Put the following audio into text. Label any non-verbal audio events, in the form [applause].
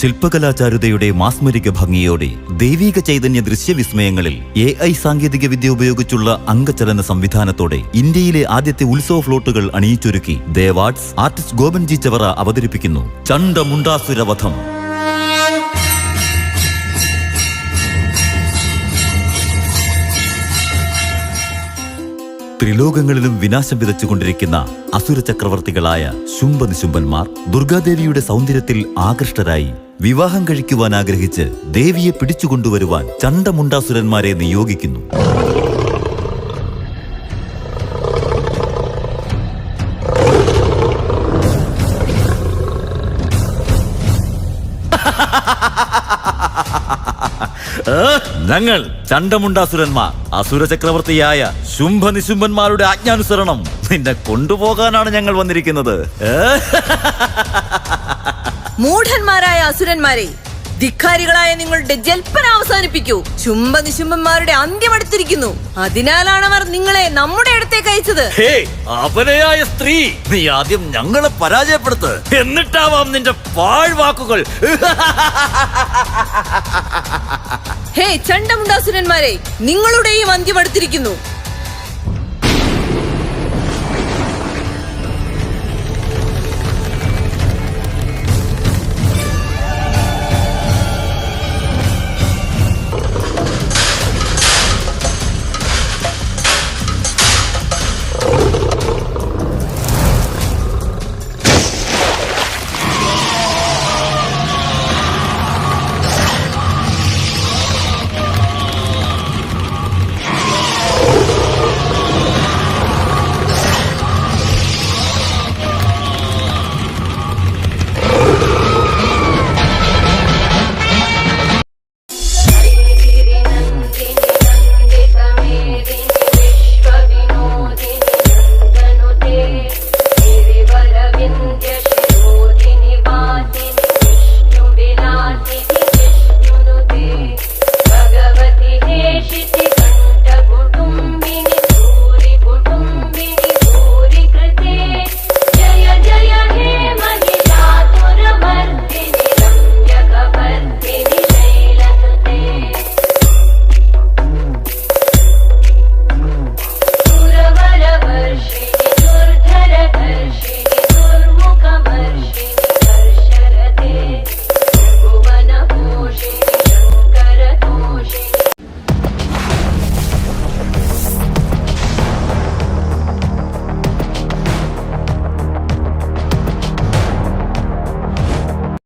ശില്പകലാചാരുതയുടെ മാസ്മരിക ഭംഗിയോടെ ദൈവിക Chaitanya ദൃശ്യവിസ്മയങ്ങളിൽ A I സാങ്കേതിക വിദ്യ ഉപയോഗിച്ചുള്ള അംഗചലന സംവിധാനത്തോടെ ഇന്ത്യയിലെ ആദ്യത്തെ ഉത്സവ ഫ്ലോട്ടുകൾ അണിയിച്ചൊരുക്കി ദേവാർട്സ് ആർട്ടിസ്റ്റ് ഗോപൻ ജി ചവറ അവതരിപ്പിക്കുന്നു ചണ്ടമുണ്ടാസുരവധം ത്രിലോകങ്ങളിലും വിനാശം വിതച്ചുകൊണ്ടിരിക്കുന്ന അസുര ചക്രവർത്തികളായ ശുംഭനിശുംഭന്മാർ ദുർഗാദേവിയുടെ സൗന്ദര്യത്തിൽ ആകൃഷ്ടരായി. വിവാഹം കഴിക്കുവാൻ ആഗ്രഹിച്ച് ദേവിയെ പിടിച്ചുകൊണ്ടുവരുവാൻ ചണ്ടമുണ്ടാസുരന്മാരെ നിയോഗിക്കുന്നു [laughs] ഞങ്ങൾ ചണ്ടമുണ്ടാസുരന്മാർ അസുര ചക്രവർത്തിയായ ശുംഭനിശുംഭന്മാരുടെ ആജ്ഞാനുസരണം നിന്നെ കൊണ്ടുപോകാനാണ് ഞങ്ങൾ വന്നിരിക്കുന്നത്? [laughs] മൂഢന്മാരായ അസുരന്മാരെ ധിക്കാരികളായ നിങ്ങളുടെ ജൽപ്പന അവസാനിപ്പിക്കൂ. ചുമ്പ നിശുംബന്മാരുടെ അന്ത്യമെടുത്തിരിക്കുന്നു അതിനാലാണ് അവർ നിങ്ങളെ നമ്മുടെ അടുത്തേക്ക് അയച്ചത്. ഹേ അപനയായ സ്ത്രീ നീ ആദ്യം ഞങ്ങളെ പരാജയപ്പെടുത്ത്. എന്നിട്ടാവാം നിന്റെ പാഴ്വാക്കുകൾ. ഹേ ചണ്ടമുണ്ടാസുരന്മാരെ നിങ്ങളുടെയും അന്ത്യമെടുത്തിരിക്കുന്നു